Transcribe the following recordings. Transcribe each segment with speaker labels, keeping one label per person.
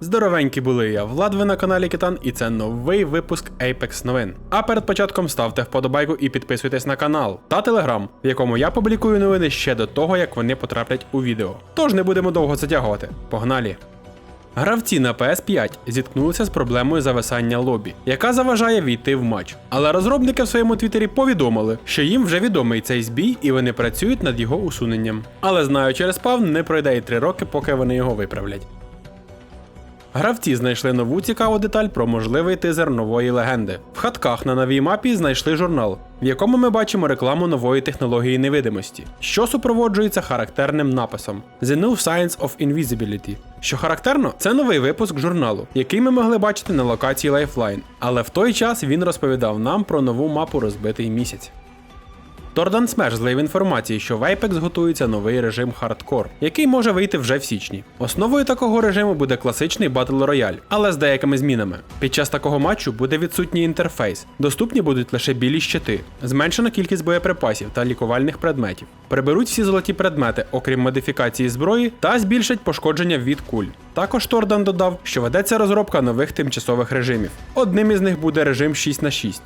Speaker 1: Здоровенькі були я, Влад, ви на каналі Китан, і це новий випуск Apex новин. А перед початком ставте вподобайку і підписуйтесь на канал та телеграм, в якому я публікую новини ще до того, як вони потраплять у відео. Тож не будемо довго затягувати. Погнали! Гравці на PS5 зіткнулися з проблемою зависання лобі, яка заважає війти в матч. Але розробники в своєму твіттері повідомили, що їм вже відомий цей збій і вони працюють над його усуненням. Але знаю, через спавн не пройде і 3 роки, поки вони його виправлять. Гравці знайшли нову цікаву деталь про можливий тизер нової легенди. В хатках на новій мапі знайшли журнал, в якому ми бачимо рекламу нової технології невидимості, що супроводжується характерним написом The New Science of Invisibility. Що характерно, це новий випуск журналу, який ми могли бачити на локації Lifeline, але в той час він розповідав нам про нову мапу Розбитий місяць. Тордан Смеш злив інформації, що в Apex готується новий режим хардкор, який може вийти вже в січні. Основою такого режиму буде класичний Battle Royale, але з деякими змінами. Під час такого матчу буде відсутній інтерфейс, доступні будуть лише білі щити, зменшена кількість боєприпасів та лікувальних предметів. Приберуть всі золоті предмети, окрім модифікації зброї, та збільшать пошкодження від куль. Також Тордан додав, що ведеться розробка нових тимчасових режимів. Одним із них буде режим 6 на 6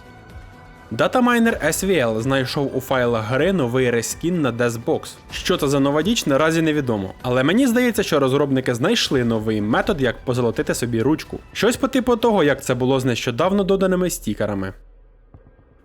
Speaker 1: Датамайнер SVL знайшов у файлах гри новий рескін на Deathbox. Що це за нова діч, наразі невідомо. Але мені здається, що розробники знайшли новий метод, як позолотити собі ручку. Щось по типу того, як це було з нещодавно доданими стікерами.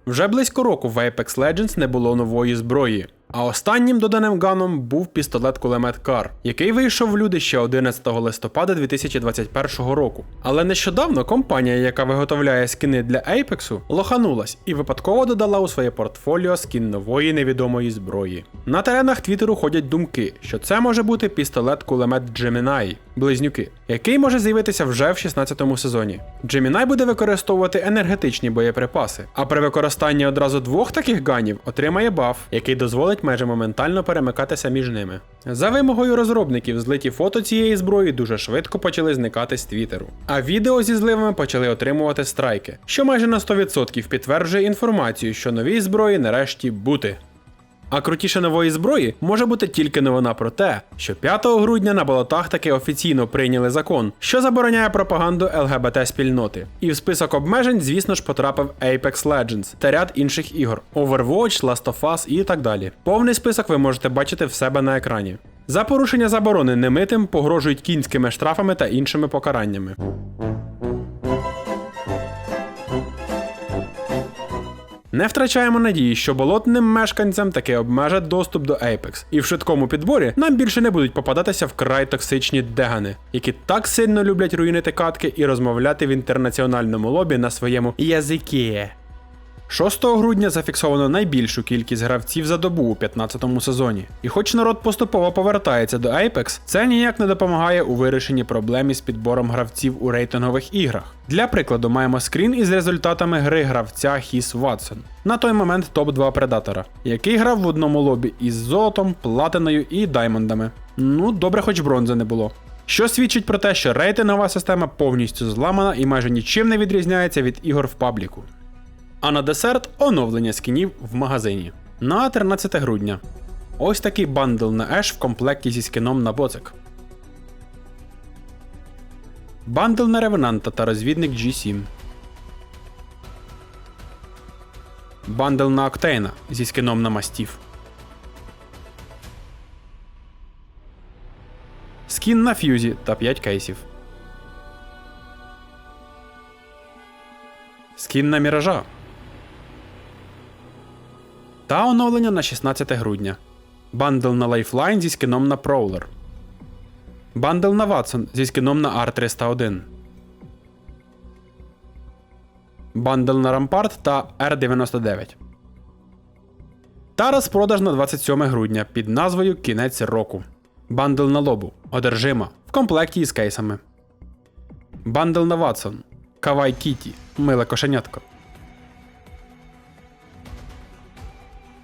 Speaker 1: Вже близько року в Apex Legends не було нової зброї. А останнім доданим ганом був пістолет кулемет Кар, який вийшов в люди ще 11 листопада 2021 року. Але нещодавно компанія, яка виготовляє скини для Apex, лоханулась і випадково додала у своє портфоліо скін нової невідомої зброї. На теренах Твіттеру ходять думки, що це може бути пістолет кулемет Gemini, близнюки, який може з'явитися вже в 16 сезоні. Gemini буде використовувати енергетичні боєприпаси, а при використанні одразу двох таких ганів отримає баф, який дозволить майже моментально перемикатися між ними. За вимогою розробників, злиті фото цієї зброї дуже швидко почали зникати з Твіттеру. А відео зі зливами почали отримувати страйки, що майже на 100% підтверджує інформацію, що новій зброї нарешті бути. А крутіше нової зброї може бути тільки новина про те, що 5 грудня на болотах таки офіційно прийняли закон, що забороняє пропаганду ЛГБТ спільноти. І в список обмежень, звісно ж, потрапив Apex Legends та ряд інших ігор Overwatch, Last of Us і так далі. Повний список ви можете бачити в себе на екрані. За порушення заборони немитим погрожують кінськими штрафами та іншими покараннями. Не втрачаємо надії, що болотним мешканцям таки обмежать доступ до Apex, і в швидкому підборі нам більше не будуть попадатися вкрай токсичні дегани, які так сильно люблять руїнити катки і розмовляти в інтернаціональному лобі на своєму язикі. 6 грудня зафіксовано найбільшу кількість гравців за добу у 15-му сезоні. І хоч народ поступово повертається до Apex, це ніяк не допомагає у вирішенні проблем із підбором гравців у рейтингових іграх. Для прикладу, маємо скрін із результатами гри гравця Хіс Ватсон, на той момент топ-2 предатора, який грав в одному лобі із золотом, платиною і даймондами. Ну, добре, хоч бронзи не було. Що свідчить про те, що рейтингова система повністю зламана і майже нічим не відрізняється від ігор в пабліку. А на десерт оновлення скінів в магазині на 13 грудня. Ось такий бандл на Еш в комплекті зі скіном на боцик. Бандл на Ревенанта та розвідник G7. Бандл на Октейна зі скіном на Мастіф. Скін на Ф'юзі та 5 кейсів. Скін на Міража. Та оновлення на 16 грудня. Бандл на Lifeline зі скіном на Prowler. Бандл на Watson зі скіном на R301. Бандл на Rampart та R99. Та розпродаж на 27 грудня під назвою Кінець року. Бандл на лобу. Одержима. В комплекті із кейсами. Бандл на Watson. Кавай Кіті. Миле кошенятко.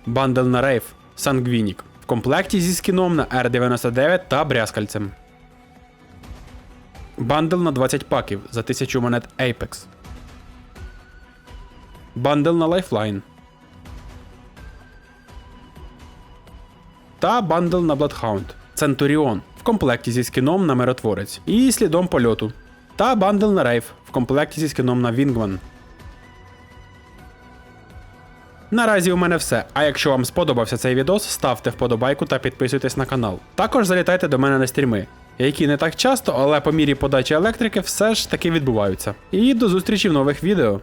Speaker 1: Бандл на рейф Сангвінік в комплекті зі скіном на R99 та брязкальцем. Бандл на 20 паків за 1000 монет Apex. Бандл на Lifeline. Та бандл на Bloodhound Centurion в комплекті зі скіном на миротворець і слідом польоту. та бандл на рейв в комплекті зі скином на Wingman. Наразі у мене все. А якщо вам сподобався цей відос, ставте вподобайку та підписуйтесь на канал. Також залітайте до мене на стріми, які не так часто, але по мірі подачі електрики все ж таки відбуваються. І до зустрічі в нових відео.